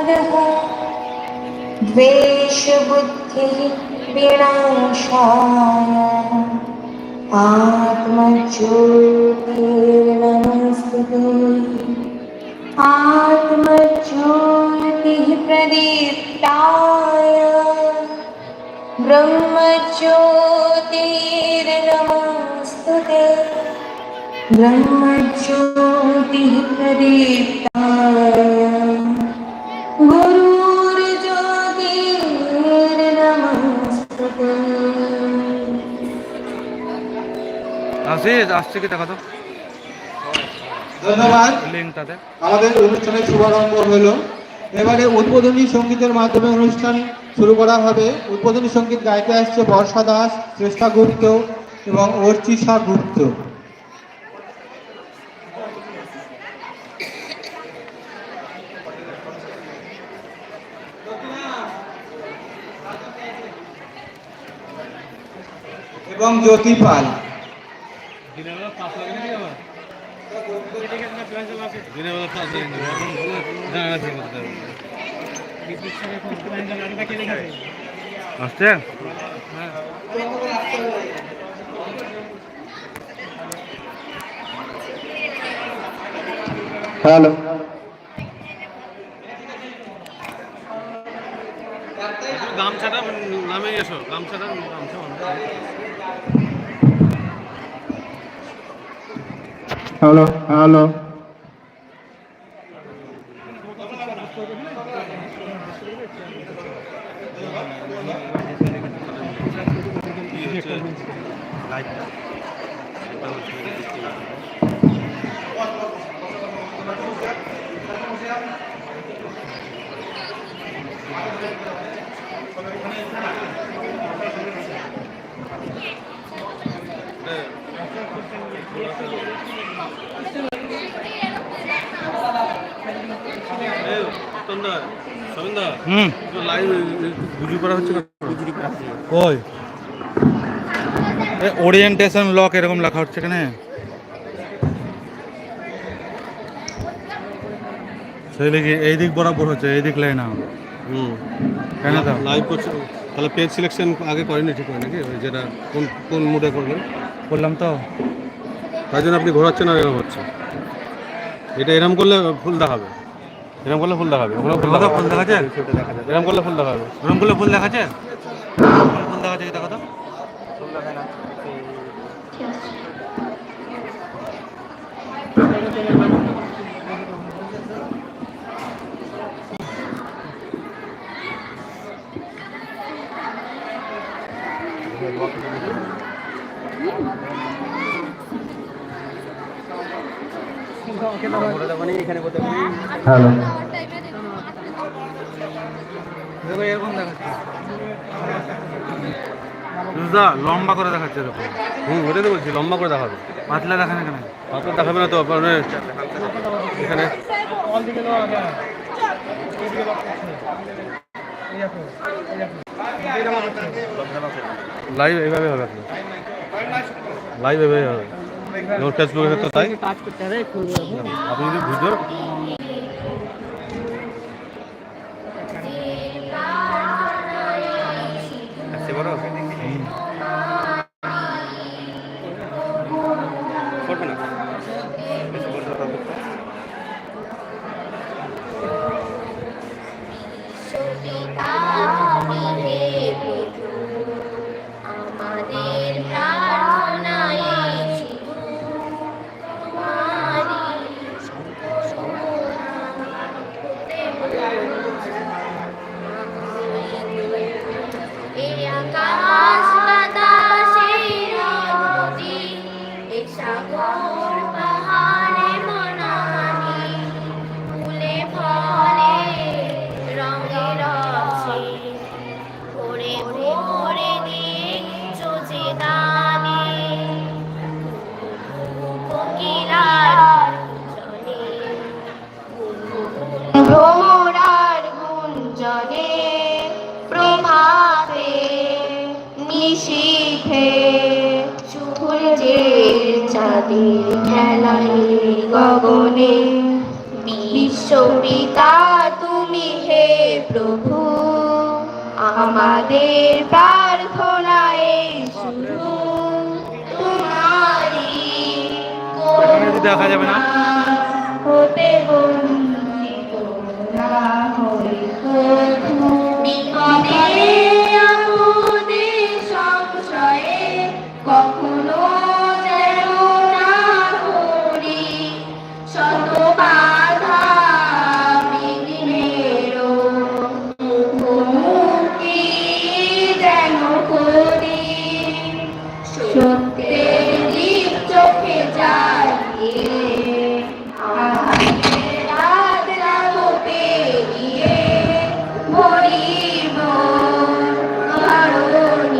प्रमदः द्वेषबुद्धिः विनाशाय आत्मज्योतिर्नमस्ते आत्मज्योतिः प्रदीप्ताय ब्रह्मज्योतिर्नमस्तु ते ब्रह्मज्योतिः प्रदीप्ताय আসিস আসছে কি দেখা তো? ধন্যবাদ। আমাদের অনুষ্ঠানের শুভারম্ভ হলো। এবারে উদ্বোধনী সঙ্গীতের মাধ্যমে অনুষ্ঠান শুরু করা হবে। উদ্বোধনী সংগীত গাইতে আসছে বর্ষা দাস শ্রেষ্ঠা গুপ্ত এবং অর্চিষা গুপ্ত। এবং জ্যোতি পাল। আসছে? হ্যালো। গামছাটা নামে এসো গামছাটা গামছা হ্যালো হ্যালো। Move. হুম। কই? ওরিয়েন্টেশন লক এরকম লেখা হচ্ছে কেন সেই লিখে এই দিক বরাবর হচ্ছে এই দিক লাই না হুম। কেন তো লাইভ করছে তাহলে পেজ সিলেকশন আগে করেনি ঠিক হয় নাকি? যেটা কোন কোন মুডে করবেন বললাম তো। তাই জন্য আপনি ঘোরাচ্ছেন আর এরকম হচ্ছে। এটা এরকম করলে ফুল দেখাবে। এরকম করলে ফুল দেখাবে। ওগুলো ফুল ফুল দেখাবে। দেখাচ্ছে? এরকম করলে ফুল দেখাবে। ওরম করলে ফুল দেখাচ্ছে? ফুল দেখাচ্ছে কি দেখো তো? হ্যালো দেখো এরকম দেখাচ্ছে। লম্বা করে দেখাচ্ছে দেখো হুম ওটাই তো বলছি লম্বা করে দেখাবে। পাতলা দেখা না কেন? আপনার দেখাবে না তো আপনার এখানে। লাইভ এইভাবে হবে আপনার। লাইভ এইভাবে হবে। যেমন ফেসবুকের তো তাই? আপনি যদি ভিডিও চাঁদের খেলায় গগনে। বিশ্বপিতা তুমি তুমি হে প্রভু। আমাদের প্রার্থনায় শুরু তোমারই দেখা যাবে না। হতে বন্ধু